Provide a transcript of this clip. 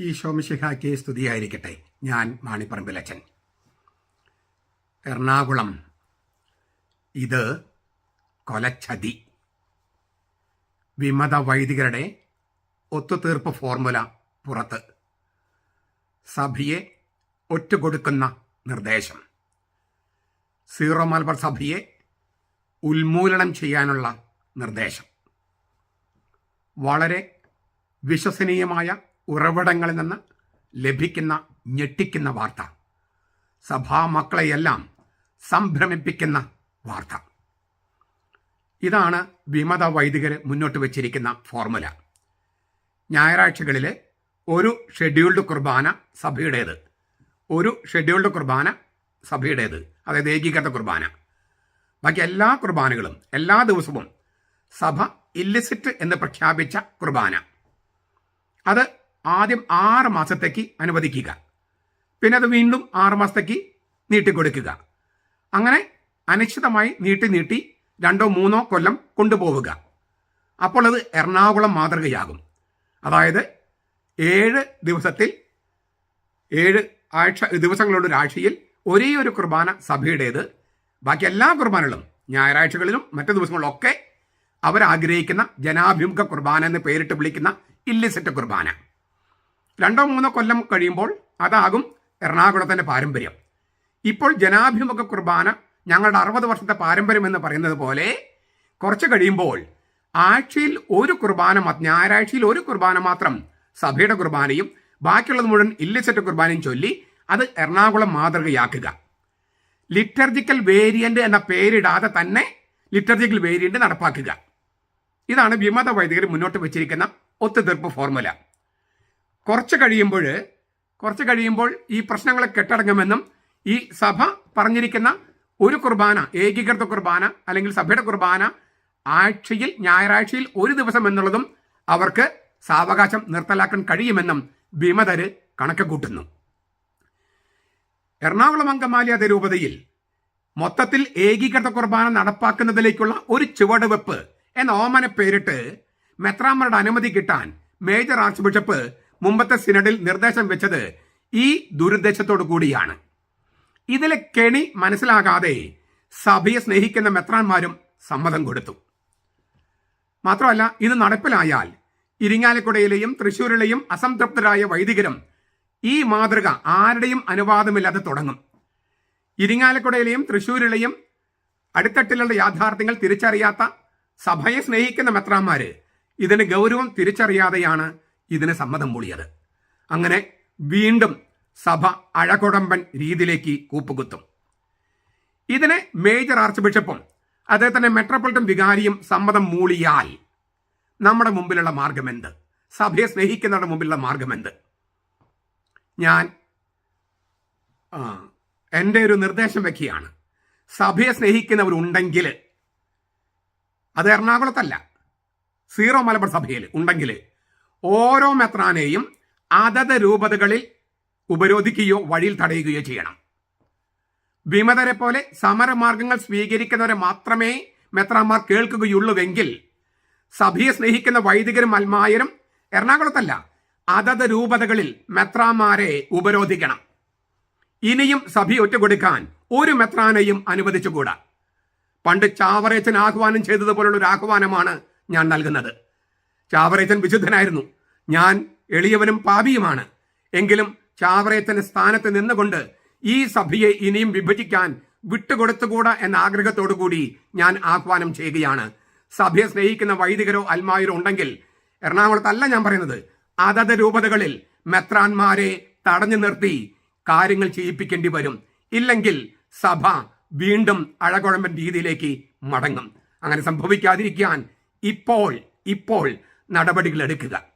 ഈ ശോമശിഹായ്ക്ക് സ്തുതിയായിരിക്കട്ടെ. ഞാൻ മാണിപ്പറമ്പിലച്ചൻ എറണാകുളം. ഇത് കൊലച്ചതി. വിമത വൈദികരുടെ ഒത്തുതീർപ്പ് ഫോർമുല പുറത്ത്. സഭയെ ഒറ്റുകൊടുക്കുന്ന നിർദ്ദേശം. സീറോ മലബാർ സഭയെ ഉന്മൂലനം ചെയ്യാനുള്ള നിർദ്ദേശം. വളരെ വിശ്വസനീയമായ ഉറവിടങ്ങളിൽ നിന്ന് ലഭിക്കുന്ന ഞെട്ടിക്കുന്ന വാർത്ത. സഭാ മക്കളെയെല്ലാം സംഭ്രമിപ്പിക്കുന്ന വാർത്ത. ഇതാണ് വിമത വൈദികർ മുന്നോട്ട് വച്ചിരിക്കുന്ന ഫോർമുല. ഞായറാഴ്ചകളിലെ ഒരു ഷെഡ്യൂൾഡ് കുർബാന സഭയുടേത്. ഒരു ഷെഡ്യൂൾഡ് കുർബാന സഭയുടേത്. അതായത് ഏകീകൃത കുർബാന. ബാക്കി എല്ലാ കുർബാനകളും എല്ലാ ദിവസവും സഭ ഇല്ലിസിറ്റ് എന്ന് പ്രഖ്യാപിച്ച കുർബാന. അത് ആദ്യം ആറ് മാസത്തേക്ക് അനുവദിക്കുക. പിന്നെ അത് വീണ്ടും ആറ് മാസത്തേക്ക് നീട്ടിക്കൊടുക്കുക. അങ്ങനെ അനിശ്ചിതമായി നീട്ടി നീട്ടി രണ്ടോ മൂന്നോ കൊല്ലം കൊണ്ടുപോവുക. അപ്പോൾ അത് എറണാകുളം മാതൃകയാകും. അതായത് ഏഴ് ദിവസത്തിൽ ഏഴ് ആഴ്ച ദിവസങ്ങളുടെ ഒരാഴ്ചയിൽ ഒരേ ഒരു കുർബാന സഭയുടേത്. ബാക്കി എല്ലാ കുർബാനകളും ഞായറാഴ്ചകളിലും മറ്റു ദിവസങ്ങളിലൊക്കെ അവരാഗ്രഹിക്കുന്ന ജനാഭിമുഖ കുർബാന എന്ന് പേരിട്ട് വിളിക്കുന്ന ഇല്ലിസെറ്റ് കുർബാന. രണ്ടോ മൂന്നോ കൊല്ലം കഴിയുമ്പോൾ അതാകും എറണാകുളത്തിന്റെ പാരമ്പര്യം. ഇപ്പോൾ ജനാഭിമുഖ കുർബാന ഞങ്ങളുടെ അറുപത് വർഷത്തെ പാരമ്പര്യം എന്ന് പറയുന്നത് പോലെ കുറച്ച് കഴിയുമ്പോൾ ആഴ്ചയിൽ ഒരു കുർബാന ഞായറാഴ്ചയിൽ ഒരു കുർബാന മാത്രം സഭയുടെ കുർബാനയും ബാക്കിയുള്ളത് മുഴുവൻ ഇല്ലിസെറ്റ് കുർബാനയും ചൊല്ലി അത് എറണാകുളം മാതൃകയാക്കുക. ലിറ്റർജിക്കൽ വേരിയന്റ് എന്ന പേരിടാതെ തന്നെ ലിറ്റർജിക്കൽ വേരിയന്റ് നടപ്പാക്കുക. ഇതാണ് വിമത വൈദികർ മുന്നോട്ട് വെച്ചിരിക്കുന്ന ഒത്തുതീർപ്പ് ഫോർമുല കുറച്ച് കഴിയുമ്പോൾ കുറച്ച് കഴിയുമ്പോൾ ഈ പ്രശ്നങ്ങളെ കെട്ടടങ്ങുമെന്നും ഈ സഭ പറഞ്ഞിരിക്കുന്ന ഒരു കുർബാന ഏകീകൃത കുർബാന അല്ലെങ്കിൽ സഭയുടെ കുർബാന ആഴ്ചയിൽ ഞായറാഴ്ചയിൽ ഒരു ദിവസം എന്നുള്ളതും അവർക്ക് സാവകാശം നിർത്തലാക്കാൻ കഴിയുമെന്നും ഭീമതര് കണക്ക് കൂട്ടുന്നു എറണാകുളം അങ്കമാലി അതിരൂപതയിൽ മൊത്തത്തിൽ ഏകീകൃത കുർബാന നടപ്പാക്കുന്നതിലേക്കുള്ള ഒരു ചുവടുവെപ്പ് എന്ന ഓമന പേരിട്ട് മെത്രാമരുടെ അനുമതി കിട്ടാൻ മേജർ ആർച്ച് ബിഷപ്പ് മുമ്പത്തെ സിനഡിൽ നിർദ്ദേശം വെച്ചത് ഈ ദുരുദ്ദേശത്തോടു കൂടിയാണ്. ഇതിലെ കെണി മനസ്സിലാകാതെ സഭയെ സ്നേഹിക്കുന്ന മെത്രാന്മാരും സമ്മതം കൊടുത്തു. മാത്രമല്ല ഇത് നടപ്പിലായാൽ ഇരിങ്ങാലക്കുടയിലെയും തൃശൂരിലെയും അസംതൃപ്തരായ വൈദികരും ഈ മാതൃക ആരുടെയും അനുവാദമില്ലാതെ തുടങ്ങും. ഇരിങ്ങാലക്കുടയിലെയും തൃശൂരിലെയും അടിത്തട്ടിലുള്ള യാഥാർത്ഥ്യങ്ങൾ തിരിച്ചറിയാത്ത സഭയെ സ്നേഹിക്കുന്ന മെത്രാന്മാര് ഇതിന് ഗൗരവം തിരിച്ചറിയാതെയാണ് ഇതിന് സമ്മതം മൂളിയത്. അങ്ങനെ വീണ്ടും സഭ അഴകൊടമ്പൻ രീതിയിലേക്ക് കൂപ്പുകുത്തും. ഇതിനെ മേജർ ആർച്ച് ബിഷപ്പും അതേ തന്നെ മെട്രോപൊളിറ്റൻ വികാരിയും സമ്മതം മൂളിയാൽ നമ്മുടെ മുമ്പിലുള്ള മാർഗമെന്ത് സഭയെ സ്നേഹിക്കുന്നവരുടെ മുമ്പിലുള്ള മാർഗമെന്ത് ഞാൻ എന്റെ ഒരു നിർദ്ദേശം വെക്കുകയാണ്. സഭയെ സ്നേഹിക്കുന്നവരുണ്ടെങ്കിൽ അത് എറണാകുളത്തല്ല സീറോ മലബാർ സഭയിൽ ഉണ്ടെങ്കിൽ ഓരോ മെത്രാനെയും അതത് രൂപതകളിൽ ഉപരോധിക്കുകയോ വഴിയിൽ തടയുകയോ ചെയ്യണം. വിമതരെ പോലെ സമരമാർഗങ്ങൾ സ്വീകരിക്കുന്നവരെ മാത്രമേ മെത്രാന്മാർ കേൾക്കുകയുള്ളൂവെങ്കിൽ സഭയെ സ്നേഹിക്കുന്ന വൈദികരും അൽമായരും എറണാകുളത്തല്ല അതത് രൂപതകളിൽ മെത്രാന്മാരെ ഉപരോധിക്കണം. ഇനിയും സഭ ഒറ്റുകൊടുക്കാൻ ഒരു മെത്രാനെയും അനുവദിച്ചുകൂടാ. പണ്ട് ചാവറേച്ചൻ ആഹ്വാനം ചെയ്തതുപോലുള്ള ഒരു ആഹ്വാനമാണ് ഞാൻ നൽകുന്നത്. ചാവറേച്ചൻ വിശുദ്ധനായിരുന്നു. ഞാൻ എളിയവനും പാപിയുമാണ്. എങ്കിലും ചാവറയത്തിന്റെ സ്ഥാനത്ത് നിന്നുകൊണ്ട് ഈ സഭയെ ഇനിയും വിഭജിക്കാൻ വിട്ടുകൊടുത്തുകൂടാ എന്ന ആഗ്രഹത്തോടു കൂടി ഞാൻ ആഹ്വാനം ചെയ്യുകയാണ്. സഭയെ സ്നേഹിക്കുന്ന വൈദികരോ അൽമായരോ ഉണ്ടെങ്കിൽ എറണാകുളത്തല്ല ഞാൻ പറയുന്നത്. അതത് രൂപതകളിൽ മെത്രാന്മാരെ തടഞ്ഞു നിർത്തി കാര്യങ്ങൾ ചെയ്യിപ്പിക്കേണ്ടി വരും. ഇല്ലെങ്കിൽ സഭ വീണ്ടും അഴകുഴമ്പൻ രീതിയിലേക്ക് മടങ്ങും. അങ്ങനെ സംഭവിക്കാതിരിക്കാൻ ഇപ്പോൾ ഇപ്പോൾ നടപടികൾ എടുക്കുക.